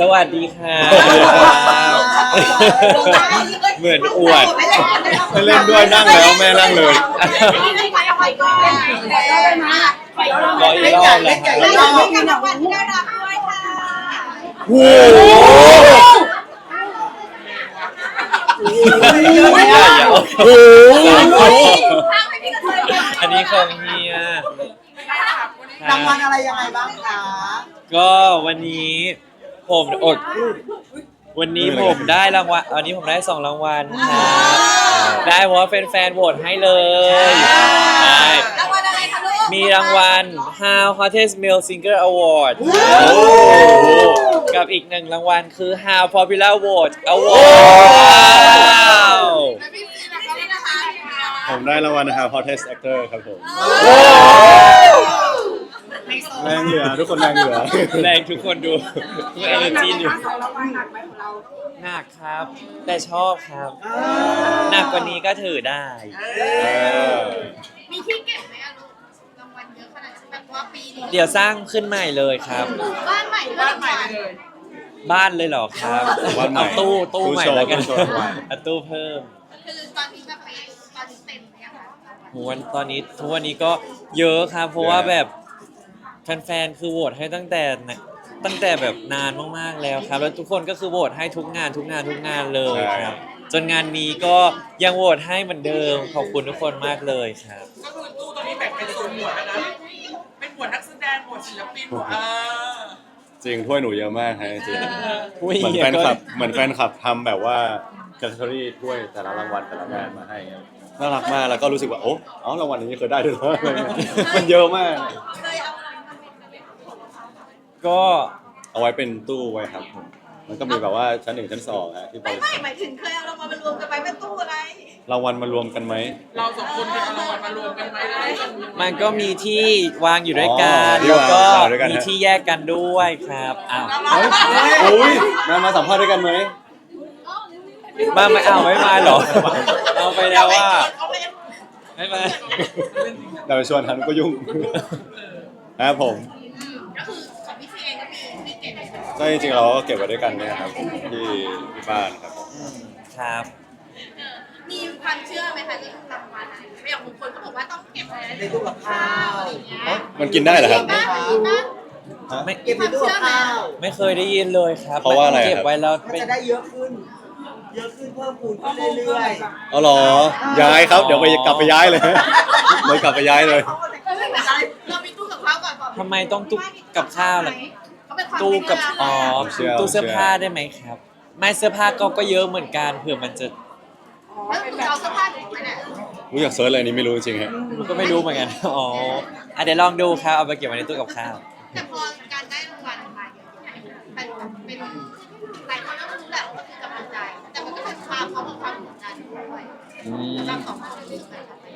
สวัสดีค่ะเหมือนอวดให้เล่นด้วยนั่งแล้วแม่นั่งเลยขออีกรอบเลยครับได้รางวัลที่น่ารักด้วยค่ะโอ้โหอย่าอย่าโอ้โหข้างให้พี่กระเทยอันนี้ของเฮียรางวัลอะไรยังไงบ้างคะ ก็วันนี้ ผมอด วันนี้ผมได้รางวัลวันนี้ผมได้สองรางวัลครับได้เพราะว่าแฟนๆโหวตให้เลยใช่รางวัลอะไรคะลูกมีรางวัล How Hottest Male Singer Award กับอีกหนึ่งรางวัลคือ How Popular Vote Award ว้าวพี่ซีนะคะนี่นะคะผมได้รางวัลนะครับ Hottest Actor ครับผม แรงเหลือทุกคนแรงเหลือ แรงทุกคนดูทุกเอเนจีอยู่หนักครับ แต่ชอบครับหนักกว่านี้ก็ถือได้ มีที่เก็บไหมอะลูกรางวัลเยอะขนาดนั้นแบบว่าปีนี้เดี๋ยวสร้างขึ้นใหม่เลยครับบ้านใหม่บ้านใหม่เลย บ้านเลยเหรอครับบ้านใหม่เอาตู้ตู้ใหม่ตู้โชว์แล้วกันตู้โชว์ใหม่ เอาตู้เพิ่ม คือตอนนี้แบบไปตอนนี้เต็มเลยอะค่ะโหวันตอนนี้ทุกวันนี้ก็เยอะครับ เพราะว่าแบบ แฟนๆ คือโหวตให้ตั้งแต่นะตั้งแต่แบบนานมากๆแล้วครับ แล้วทุกคนก็คือโหวตให้ทุกงานทุกงานทุกงานเลยครับ จนงานนี้ก็ยังโหวตให้เหมือนเดิมขอบคุณทุกคนมากเลยครับ ก็คือตู้ตอนนี้แบ่งเป็นโซนหมวดแล้วนะ เป็นหมวดนักแสดงหมวดศิลปินหมวดเออจริงถ้วยหนูเยอะมากฮะจริงอุ้ยเหมือนแฟนคลับเหมือนแฟนคลับทำแบบว่าแคตตาล็อถ้วยแต่ละรางวัลแต่ละงานมาให้น่ารักมากแล้วก็รู้สึกว่าโอ้อ๋อรางวัลนี้เคยได้ด้วยเหรออะไรเงี้ยมันเยอะมากเคยเอาอะไรมาเป็น ก็เอาไว้เป็นตู้ไว้ครับผมมันก็มีแบบว่าชั้นหนึ่งชั้นสองฮะที่บไม่ริไม่ษัทหมายถึงเคยเอารางวัลมารวมกันไปเป็นตู้อะไรรางวัลมารวมกันไหม เราสองคนเนี่ยเอารางวัลมารวมกันไหมได้กันมันก็มีที่วางอยู่ด้วยกันอ๋อที่แล้วก็วางด้วยกัน มีฮะที่แยกกันด้วยครับอ้าว เฮ้ยโอ้ยมามาสัมภาษณ์ด้วยกันไหม มาไม่เอาไม่มาเหรอ เอาไปแล้วว่าเอาไป ไม่มา เดี๋ยวไปชวนทันก็ยุ่ง นะครับผม อืมก็คือของพี่ซีเองก็มีมีเก็บไว้ก็จริงๆเราก็เก็บไว้ด้วยกันเนี่ยครับผมที่ที่บ้านครับผมครับ เออมีความเชื่อไหมคะเรื่องรางวัลอะไรอย่างบางคนก็บอกว่าต้องเก็บไว้ในตู้กับข้าวอะไรอย่างเงี้ยมันกินได้เหรอครับมีบ้างมีบ้าง ไม่เก็บในตู้กับข้าวไม่เคยได้ยินเลยครับเพราะว่าอะไรครับ เก็บไว้แล้วมันเป็นจะได้เยอะขึ้น เยอะขึ้นเพิ่มพูนขึ้นเรื่อยเอาเหรอย้ายครับ เดี๋ยวไปกลับไปย้ายเลยเลยกลับไปย้ายเลยไม่เป็นไรเรามีตู้กับข้าวก่อนก่อนทำไมต้องตู้กับข้าวล่ะเขาเป็น ความตู้กับอ๋อผมเชื่อตู้เสื้อผมเชื่อผ้าได้ไหมครับ ไม่เสื้อผ้าก็ก็เยอะเหมือนกันเผื่อมันจะแล้วหนูเอาเสื้อผ้าหนูไว้เนี่ยรู้อยากเซิร์ชอะไรนี้ไม่รู้จริงๆฮะก็ไม่รู้เหมือนกันอ๋ออะเดี๋ยวลองดูครับเอาไปเก็บไว้ในตู้กับข้าว แต่พอการได้รางวัลมาเยอะๆเป็นเป็นหลายคนก็รู้แหละว่าคือกำลังใจ แต่มันก็เป็นความพร้อมกับความกดดันด้วยอืม เราสองคนรู้สึกแบบไหน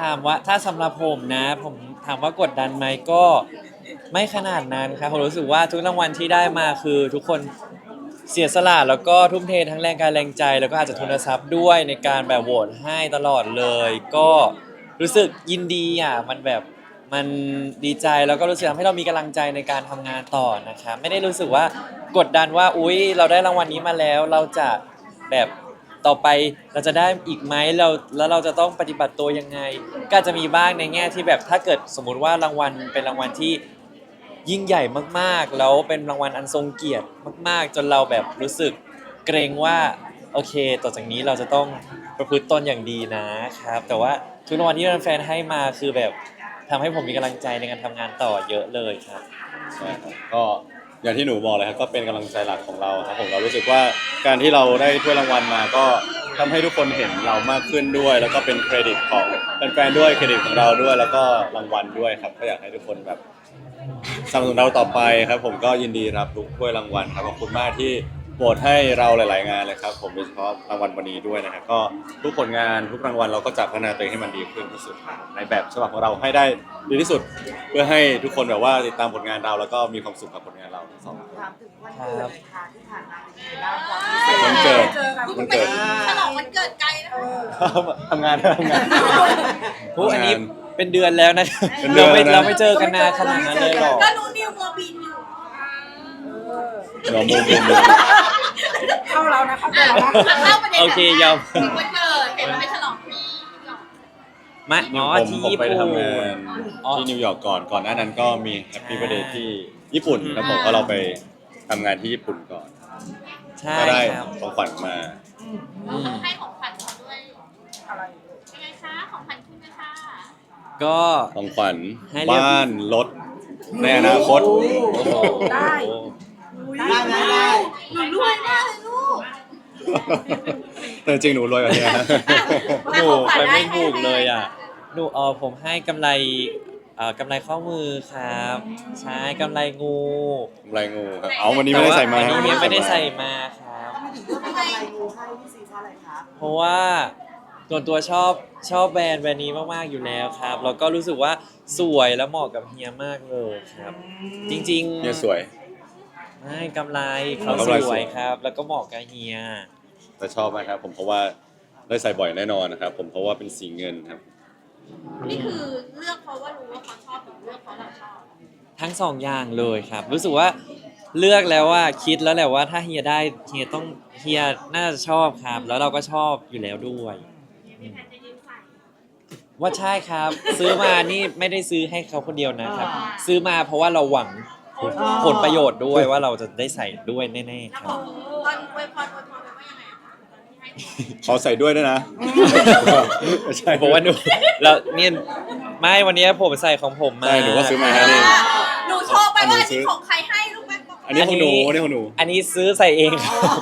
ถามว่าถ้าสำหรับผมนะ ผมถามว่ากดดันไหมก็ ไม่ขนาดนั้นครับผมรู้สึกว่าทุกรางวัลที่ได้มาคือทุกคนเสียสละแล้วก็ทุ่มเททั้งแรงกายแรงใจ แล้วก็อาจจะทุนทรัพย์ด้วยในการแบบโหวตให้ตลอดเลย ก็รู้สึกยินดีอะมันแบบมันดีใจแล้วก็รู้สึกทำให้เรามีกำลังใจในการทำงานต่อนะครับไม่ได้รู้สึกว่ากดดันว่าอุ๊ย เราได้รางวัลนี้มาแล้ว เราจะแบบต่อไปเราจะได้อีกไหมเราแล้วเราจะต้องปฏิบัติตัวยังไง ก็จจะมีบ้างในแง่ที่แบบถ้าเกิดสมมุติว่ารางวัลเป็นรางวัลที่ ยิ่งใหญ่มากๆ แล้วเป็นรางวัลอันทรงเกียรติมาก ๆ จนเราแบบรู้สึกเกรงว่าโอเค ต่อจากนี้เราจะต้องประพฤติตนอย่างดีนะครับ แต่ว่าทุกรางวัลที่แฟนๆให้มาคือแบบทำให้ผมมีกำลังใจในการทำงานต่อเยอะเลยครับใช่ครับก็อย่างที่หนูบอกเลยครับก็เป็นกำลังใจหลักของเราครับผมเรารู้สึกว่าการที่เราได้ถ้วยรางวัลมาก็ทำให้ทุกคนเห็นเรามากขึ้นด้วย แล้วก็เป็นเครดิตของแฟนๆด้วยเครดิตของเราด้วย แล้วก็รางวัลด้วยครับก็อยากให้ทุกคนแบบ สนับสนุนเราต่อไปครับผมก็ยินดีรับทุกถ้วยรางวัลครับขอบคุณมากที่โหวตให้เราหลาย ๆ งานเลยครับผมโดยเฉพาะรางวัลวันนี้ด้วยนะครับก็ทุกผลงานทุกรางวัลเราก็จะพัฒนาตัวเองให้มันดีขึ้นที่สุดในแบบฉบับของเราให้ได้ดีที่สุด เพื่อให้ทุกคนแบบว่าติดตามผลงานเราแล้วก็มีความสุขกับผลงานเราทั้งสองคนๆถามถึงวันเกิดเลยค่ะที่ผ่านมาเป็นยังไงบ้างความรู้สึกวันเกิดคุณวันไปเกิดฉลองวันเกิดไกลนะทำงานทำงาน โอ้อันนี้ เป็นเดือนแล้วนะเป็นเดืเราอนไม่แล้วนะ เราไม่เจอกันนานขนาดนั้นเลยหรอกก็รู้นิวโมบินอยู่เออเนาะมุมมุมมุมเข้าแล้วนะเข้าแล้วนะเข้าประเด็นโอเคยอม ถึงวันเกิดเห็นมันไม่ฉลองที่นิวยอร์กมาอ๋อผมที่ผมญี่ไปปุ่น ทำงานอ๋อที่นิวยอร์กก่อนก่อนหน้านั้นก็มีแฮปปี้ใช่ เบ t ร์ a ดที่ญี่ปุ่นแล้วผมก็เราไปทำงานที่ญี่ปุ่นก่อน ใช่ก็ได้ครับ ของขวัญมา อืม ให้ของขวัญเขาด้วย อะไร เป็นไงคะของขวัญคุณนะคะ ก็ของขวัญให้เรียกบ้านรถในอนาคตโอ้โหได้ ได้ได้ได้หนูรวยมากเลยลูกแต่จริงหนูรวยกว่านี้นะหนูไปไม่ถูกเลยอะหนูเออผมให้กำไรเอ่อกำไรข้อมือครับ ใช่กำไรงูไรงูครับเอาวันนี้ไม่ได้ใส่มาแต่ว่าวันนี้ไม่ได้ใส่มามาครับทำไมถึงเลือกเป็นอะไรงูให้พี่ซีเพราะอะไรคะเพราะว่า ส่วนตัวชอบชอบแบรนด์แบรนด์นี้มากๆอยู่แล้วครับ แล้วก็รู้สึกว่าสวยและเหมาะกับเฮียมากเลยครับ จริงๆเนี่ยสวย ไม่กำไรเขากำสไรวสวยย ครับ แล้วก็เหมาะกับเฮีย แต่ชอบมากครับ ผมเพราะว่าได้ใส่บ่อยแน่นอนนะครับ ผมเพราะว่าเป็นสีเงินครับ นี่คือเลือกเพราะว่ารู้ว่าเขาชอบหรือเลือกเพราะเราชอบ ทั้งสองอย่างเลยครับ รู้สึกว่าเลือกแล้วว่าคิดแล้วแหละว่าถ้าเฮียได้เฮียต้องเฮียน่าจะชอบครับ แล้วเราก็ชอบอยู่แล้วด้วย ว่าใช่ครับ ซื้อมานี่ไม่ได้ซื้อให้เขาคนเดียวนะครับ ซื้อมาเพราะว่าเราหวังผลประโยชน์ด้วยว่าเราจะได้ใส่ด้วยแน่ๆแล้วครับ บอกตอนอวยพรอวยพรไปว่ายังไงอะคะตอนที่ให้ขอใส่ด้วยด้วยนะไม่ใช่ผมว่าหนูแล้วเนี่ยไม่วันนี้ผมใส่ของผมมา ใช่หนูก็ซื้อมาให้นี่ หนูโชว์ไปว่าอันนี้ของใครให้ลูกแม่บ อกอันนี้ของหนูอันนี้ของหนูอันนี้ซื้อใส่เองครับ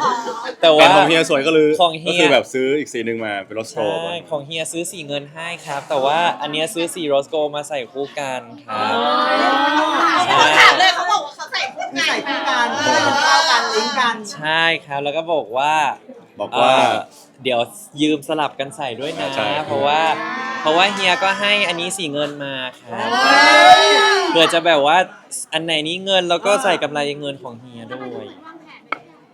แต่แต่ว่า ของเฮียสวยก็เลยของเฮียก็คือแบบซื้ออีกสีหนึ่งมาเป็นรถโชใช่ว์ ของเฮียซื้อสีเงินให้ครับ แต่ว่าอันเนี้ยซื้อสีโรสโกมาใส่คู่กันครับ เขาถามเลยเขาบอกว่าเขาใส่คู่คือกันใส่คู่กันเออเข้ากันลิงก์กัน ใช่ครับแล้วก็บอกว่าบอกว่า เอ่อเดี๋ยวยืมสลับกันใส่ด้วยนะ ใช่ เพราะว่าเพ ราะว่าเฮียก็ให้อันนี้สีเงินมาครับเผื่อจะแบบว่าอันไหนนี้เงินแล้วก็ใส่กำไรเงินของเฮียด้วย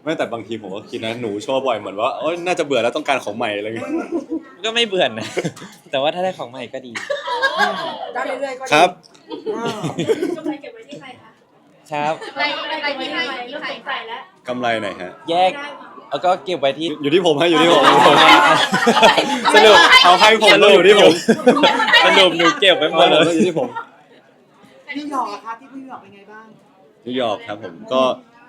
ไม่แต่บางทีผมก็คิดนะหนูโชว์บ่อยเหมือนว่าเอ้ยน่าจะเบื่อแล้วต้องการของใหม่อะไรเงี้ยก็ไม่เบื่อนะ แต่ว่าถ้าได้ของใหม่ก็ดี ได้เรื่อยๆก็ดีครับ อ่าครับอะไรอะไรที่ให้ที่ใครใส่แล้วกำไรไหนฮะ แยก แล้วก็เก็บไว้ที่ อยู่ที่ผมให้อยู่ที่ผมสรุปเอาให้ผมแล้วอยู่ที่ผมสรุปหนูเก็บไว้หมดเลยอยู่ที่ผมนิวยอร์กอะคะที่นิวยอร์กเป็นไงบ้างนิวยอร์กครับผมก็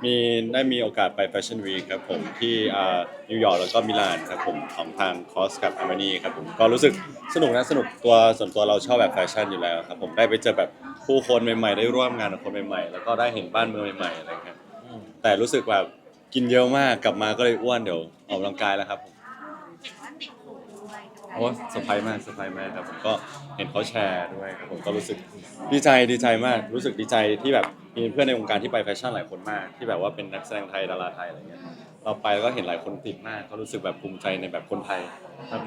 มีได้มีโอกาสไปแฟชั่นวีคครับผมที่อ่านิวยอร์กแล้วก็มิลานครับผมของทางคอสกับอามานีครับผมก็รู้สึกสนุกนะสนุกตัวส่วนตัวเราชอบแบบแฟชั่นอยู่แล้วครับผมได้ไปเจอแบบผู้คนใหม่ๆ ได้ร่วมงานกับคนใหม่ๆ แล้วก็ได้เห็นบ้านเมืองใหม่ๆอะไรครับแต่รู้สึกแบบ กินเยอะมากกลับมาก็เลยอ้วนเดี๋ยวออกกำลังกายแล้วครับผมเห็นว่าติดหูด้วยโอ้เซอร์ไพรส์มากเซอร์ไพรส์มากครับผมก็เห็นเขาแชร์ด้วยครับผมก็รู้สึกดีใจดีใจมาก รู้สึกดีใจที่แบบมีเพื่อนในวงการที่ไปแฟชั่นหลายคนมาก ที่แบบว่าเป็นนักแสดงไทยดาราไทยอะไรเงี้ยเราไปแล้วก็เห็นหลายคนติดมาก ก็รู้สึกแบบภูมิใจในแบบคนไทย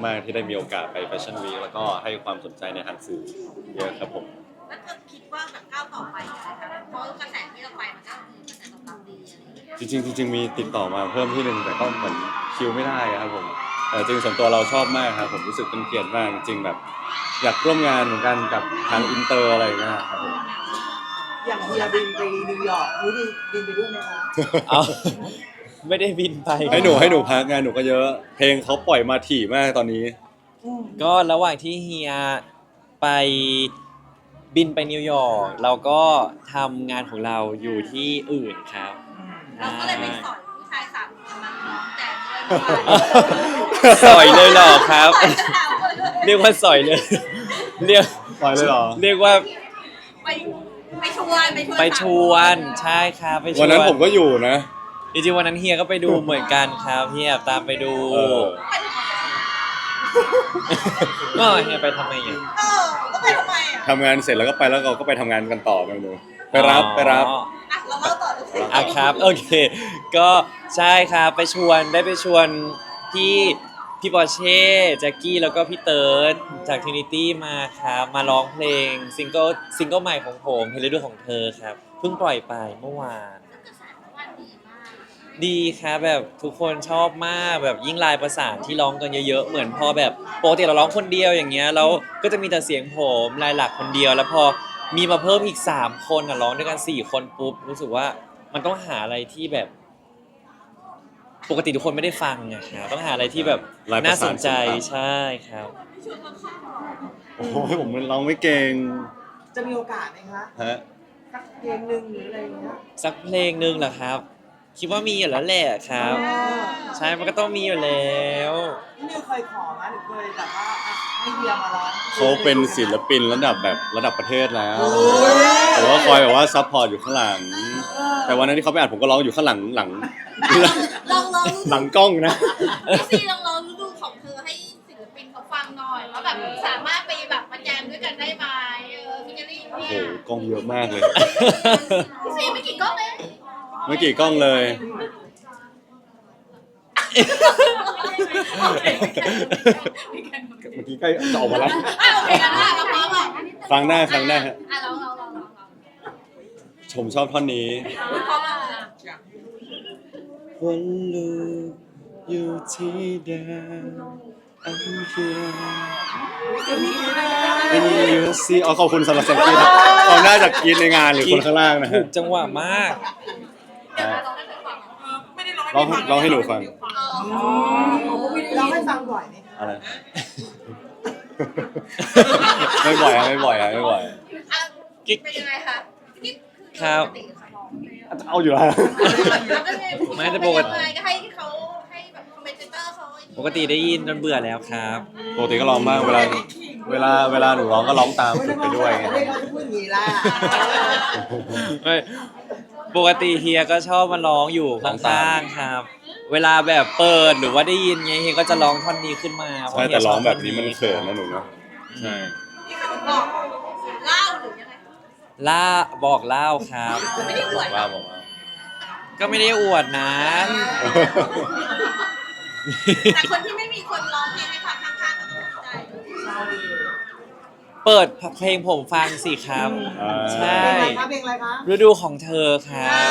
มากๆที่ได้มีโอกาสไปแฟชั่นวีคแล้วก็ให้ความสนใจในทางสื่อเยอะครับผม แล้วก็คิดว่าแบบก้าวต่อไปนะคะเพราะกระแสที่เราไปมันก็คือกระแสตอบรับ จริงๆจริงๆมีติดต่อมาเพิ่มที่หนึ่งแต่ก็เหมือนคิวไม่ได้ครับผมแต่จริงๆส่วนตัวเราชอบมากครับผมรู้สึกเป็นเกียรติมากจริงๆแบบ อยากร่วมงานเหมือนกันกับทางอินเตอร์อะไรอย่างเงี้ยครับผม อย่างเฮียบินไปนิวยอร์กรู้ดีบินไปด้วยไหมคะเอาไม่ได้บินไปให้หนูให้หนูพักงานหนูก็เยอะ เพลงเขาปล่อยมาถี่มากตอนนี้ อืมก็ระหว่างที่เฮียไปบินไปนิวยอร์กเราก็ทำงานของเราอยู่ที่อื่นครับ เราก็เลยไปสอนผู้ชายสามคนมาร้องแจกด้วยสอยเลยเหรอครับสอนสามคนเลยเรียกว่าสอยเลย เรียกปล่อยเลยเหรอ เรียกว่าไปไปชวนไปชวนไปชวนใช่ครับไปชวนวันนั้นผมก็อยู่นะจริงๆวันนั้นเฮียก็ไปดูเหมือนกันครับเฮียตามไปดูเออ ก็เฮียไปทำไมอะ เออก็ไปทำไมอะทำงานเสร็จแล้วก็ไปแล้วเราก็ไปทำงานกันต่อไปดูไปรับไปรับ อ๋อ อะครับ โอเค ก็ใช่ครับไปชวนได้ไปชวนพี่พี่ปอร์เช่แจ็คกี้แล้วก็พี่เติร์ดจากทินิตี้มาครับมาร้องเพลงซิงเกิลซิงเกิลใหม่ของผมเพลงฤดูของเธอครับเพิ่งปล่อยไปเมื่อวานดีมากดีครับแบบทุกคนชอบมากแบบยิ่งลายประสานที่ร้องกันเยอะๆ เหมือนพอแบบปกติเราร้องคนเดียวอย่างเงี้ยแล้วก็จะมีแต่เสียงผมลายหลักคนเดียว แล้วพอมีมาเพิ่มอีก 3 คนอะร้องด้วยกัน 4 คนปุ๊บรู้สึกว่า มันต้องหาอะไรที่แบบ ปกติทุกคนไม่ได้ฟังอะครับต้องหาอะไรที่แบบลายประน่าสานสนใจศิลปะใช่ครับ โอ้โหผมร้องไม่เก่งจะมีโอกาสไหมคะฮะสักเพลงหนึ่งหรืออะไรอย่างเงี้ยสักเพลงหนึ่งเหรอครับ คิดว่ามีอยู่แล้วแหละครับใช่มันก็ต้องมีอยู่แล้ว พี่นิวเคยขอไหมหรือเคยแบบว่าอะให้เฮียมาร้องเขาเป็นศิลปินระดับแบบระดับประเทศแล้วโอ้ยแต่ว่าคอยแบบว่าซัพพอร์ตอยู่ข้างหลัง แต่วันนั้นที่เขาไปอัดผมก็ร้องอยู่ข้างหลังหลัง ลองลองหลังกล้องนะพี่ซีลองลองฤดูของเธอให้ศิลปินเขาฟังหน่อยว่าแบบสามารถไปแบบมาแจมด้วยกันได้ไหมเออพี่เจลลี่โอ้เนี่โหยกล้องเยอะมากเลย พี่ซีไม่กี่กล้องเลยไม่กี่กล้องเลย เมื่อกี้ใกล้จะออกมาแล้ว อะโอเคกันนะเราพร้อมอะฟังได้ฟังได้ฮะ อะลองลองลองลอง ชมชอบท่อนนี้พร้อมอะวันลูกอยู่ที่เดิม I'm here เป็นยูซีอ๋อขอบคุณสำหรับเสียงกรีดครับเอาหน้าจากกรีดในงานหรือคนข้างล่างนะถูฮะกจังหวะมากเดี๋ยวเราให้เธอฟังเออไม่ได้ร้องร้องให้ร้องให้หนูฟังร้องให้ฟังบ่อยไหมคะอะไร ไม่บ่อยอะไม่บ่อยอะไม่บ่อยอะกิ๊ก เป็นยังไงคะกิ๊ก ครับปกติเขาร้องไหมอะเอาอยู่แล้ว แล้วก็ไงไม่แต่ปกติ เป็นยังไงก็ให้เขาให้แบบคอมเมนเตอร์เขาไอ้นี่ปกติได้ยินจนเบื่อแล้วครับ ปกติก็ร้องบ้างเวลาเวลาเวลาหนูร้องก็ร้องตามฝึกไปด้วยไง ไม่เขาจะพูดอย่างนี้ล่ะไม่ปกติเฮียก็ชอบมาร้องอยู่ข้างๆครับ เวลาแบบเปิดหรือว่าได้ยินไงเฮียก็จะร้องท่อนนี้ขึ้นมาเพราะใช่เฮียแต่ร้องชแบบนี้ท่มันเขินนะหนูเนาะใช่นี่คือบอกเล่าหรือยังไง ล่าบอกเล่าครับไม่ได้อวดว่าบอกว่าก็ไม่ได้อวดนะ แต่คนที่ไม่มีคนร้องเพลงให้ฟังข้างๆก็ต้องสนใจเปิดเพลงผมฟังสิครับ อ่า ใช่ เพลงอะไรคะเพลงอะไรคะฤดูของเธอครับ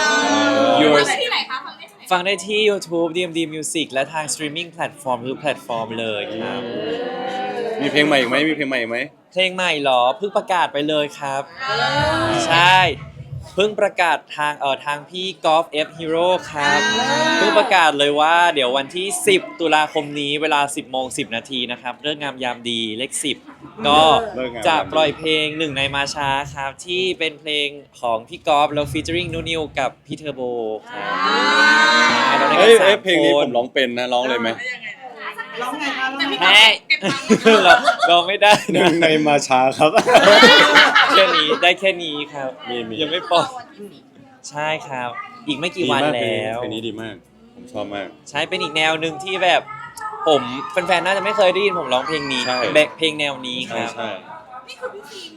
อ Yours ฟังได้ที่ไหนคะฟังได้ที่ไหนฟังได้ที่ YouTube DMD Music และทาง streaming platform ทุกแพลตฟอร์มเลยครับ มีเพลงใหม่อีกไหมมีเพลงใหม่อีกไหมเพลงใหม่เหรอเพิ่งประกาศไปเลยครับ ใช่เพิ่งประกาศทางเอ่อทางพี่กอล์ฟเอฟฮีโร่ครับเพิ่งประกาศเลยว่าเดี๋ยววันที่ 10 ตุลาคมนี้เวลา 10โมง10 นาทีนะครับเรื่องงามยามดีเลข10 ก็เลิกงานจะปล่อยเพลงหนึ่งในมาช้าครับ ที่เป็นเพลงของพี่กอล์ฟแล้วฟีเจอริงนูนิวกับพี่เทอร์โบครับใช่เราได้เอ้กัยนสาเอ้ยมเพลงนี้คผนมร้องเป็นนะร้องเลยไหมได้ยังไงนะร้องไงคะร้ องไงแม่เราเราไม่ได้หนึ่นะงในมาช้าครับ แค่นี้ได้แค่นี้ครับมีมี ยังไม่ปล่อยใช่ครับ อีกไม่กี่วันดีมากแล้ว เพลงนี้ดีมาก ผมชอบมาก ใช้เป็นอีกแนวหนึ่งที่แบบ ผมแฟนๆน่าจะไม่เคยได้ยินผมร้องเพลงนี้ใช่ แบบเพลงแนวนี้คใช่รับ ใช่นี่คือพี่ฟิล์ม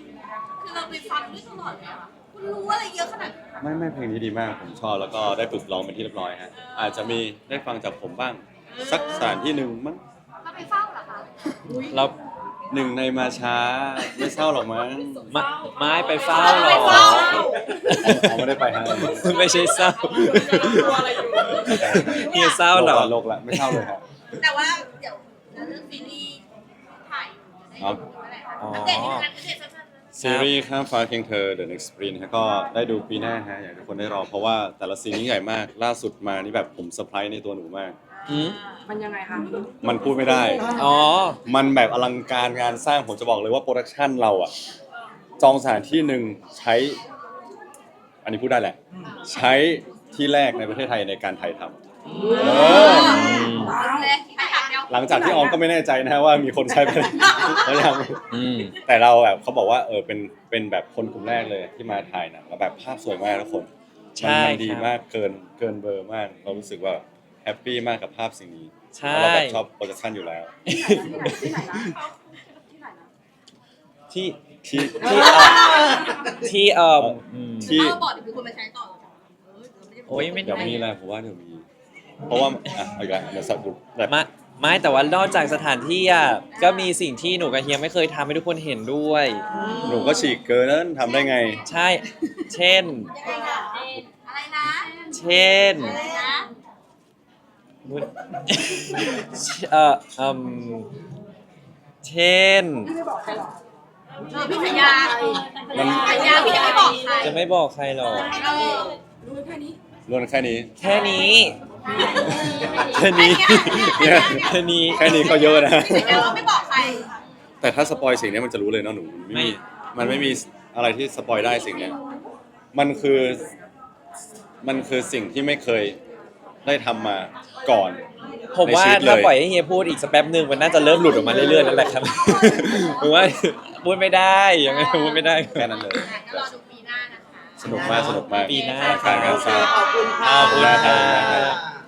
คือเราไปฟังด้วยตลอดเลยอะคุณรู้อะไรเยอะขนาดนั้นไม่ไม่เพลงนี้ดีมาก ผมชอบแล้วก็ได้ฝึกร้องเป็นที่เรียบร้อยฮะอาจจะมีได้ฟังจากผมบ้าง สักสถานที่หนึ่งมั้งเรา ไปเฝ้าเหรอคะเราหนึ่งในมาช้าไม่เศร้าหรอกมั้งมาไม้ไปเฝ้าหรไปอเฝ้าเขาไม่ได้ไปฮะไม่ใช่เศร้าตัวอะไรอยู่เฮียเศร้าเหรอ โลกละไม่เศร้าเลยครับ แต่ว่าเดี๋ยวเรื่องซีรีส์ถ่ายอยู่จะได้ดูเมื่อไหร่คะอ๋ออัปเดตนิดนึงอัปเดตสั้นๆนะซีรีส์ข้ามฟ้าเคียงเธอ The Next Sprint ฮะก็ได้ดูปีหน้าฮะอยากให้ทุกคนได้รอเพราะว่าแต่ละซีนนี้ใหญ่มากล่าสุดมานี่แบบผมเซอร์ไพรส์ในตัวหนูมาก อืมมันยังไงคะมันพูดไม่ได้ อ๋อ มันแบบอลังการงานสร้างผมจะบอกเลยว่าโปรดักชันเราอะจองสถานที่หนึ่งใช้ อันนี้พูดได้แหละ ใช้ที่แรกในประเทศไทยในการถ่ายทำเออเลยไปถามเดียวหลังจากที่ออมก็ไม่แน่ใจนะว่ามีคนใช้ไปแล้วยังอืมแต่เราแบบเขาบอกว่าเออเป็นเป็นแบบคนกลุ่มแรกเลยที่มาถ่ายหนังแล้วแบบภาพสวยมากทุกคนใช่มันมันดีครับ มากเกินเกินเบอร์มาก เรารู้สึกว่า แฮปปี้มากกับภาพสิ่งนี้ใช่แล้วเราแบบชอบโปรดักชันอยู่แล้ว ที่ไหนนะที่ไหนนะที่ที่ที่เอ่อที่เอ่ออืมที่เราบอกเดี๋ยวมีคนมาใช้ต่อเหรอเออเดี๋ยวไม่ได้โอ้ยไม่ เดี๋ยวมีแหละผมว่าเดี๋ยวมี เพราะว่าอะเอาอีกแล้วเดี๋ยวสักดูแบบมาไม่แต่ว่านอกจากสถานที่อะก็มีสิ่งที่หนูกับเฮียไม่เคยทำให้ทุกคนเห็นด้วย หนูก็ฉีกเกินนั้นทำได้ไง ใช่ เช่น ยังไงอะอะไรนะเช่น อะไรนะ เอ่ออืมเช่น เออพี่สัญญามัน สัญญาพี่จะไม่บอกใครจะไม่บอกใครหรอก เออล้วนแค่นี้ แค่นี้ แค่นี้เนี่ยแค่นี้ แค่นี้ก็เยอะนะแต่เราไม่บอกใครแต่ถ้าสปอยสิ่งเนี้ยมันจะรู้เลยเนาะหนูมันไม่มีมันไม่มีอะไรที่สปอยได้สิ่งเนี้ยมันคือ มันคือสิ่งที่ไม่เคย ได้ทำมาก่อน ผมว่าในชีวิตเลย ถ้าปล่อยให้เฮียพูดอีกสักแป๊บหนึ่งมันน่าจะเริ่มหลุดออกมาเรื่อยๆนั่นแหละครับ ผมว่าพูดไม่ได้ยังไงพูดไม่ได้ แค่นั้นเลยก็รอดูปีหน้านะคะ สนุกมากสนุกมากปีหน้าการงานสร้างขอบคุณค่ะ ขอบคุณได้คครัรับบ